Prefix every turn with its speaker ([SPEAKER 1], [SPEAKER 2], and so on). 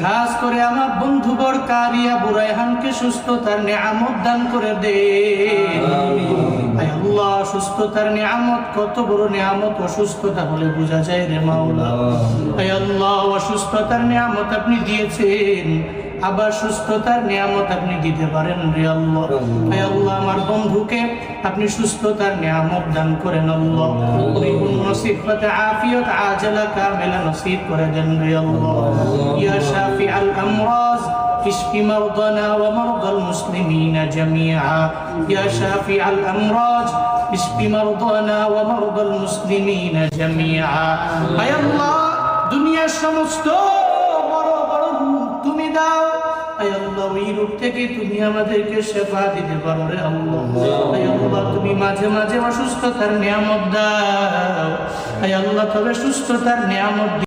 [SPEAKER 1] খাস করে আমার বন্ধু বর কারিয়া বুরাইহানকে সুস্থতার নিয়ামত দান করে দে। আল্লাহ সুস্থতার নিয়ামত কত বড় নিয়ামত অসুস্থতা হলে বোঝা যায় রে মাওলা। আল্লাহ অসুস্থতার নিয়ামত আপনি দিয়েছেন। আবার সুস্থতার নিয়ামত আপনি দিতে পারেন রে আল্লাহ আয় আল্লাহ আমার বন্ধুকে আপনি সুস্থতার নিয়ামত দান করেন আল্লাহ পরিপূর্ণ সিফাতে আফিয়ত আজলা কামেলা নসিব করে দেন রে আল্লাহ ইয়া শাফি আল আমরাজ اشف مرضنا ومرضى المسلمين جميعا يا شافع الامراض اشف مرضنا ومرضى المسلمين جميعا اي الله দুনিয়ার সমস্ত বড় বড় রূপ তুমি দাও রূপ থেকে তুমি আমাদেরকে সেবা দিতে পারো রে আল্লাহ। তুমি মাঝে মাঝে অসুস্থতার নিয়ামত দাও। আল্লাহ তবে সুস্থতার নিয়ামত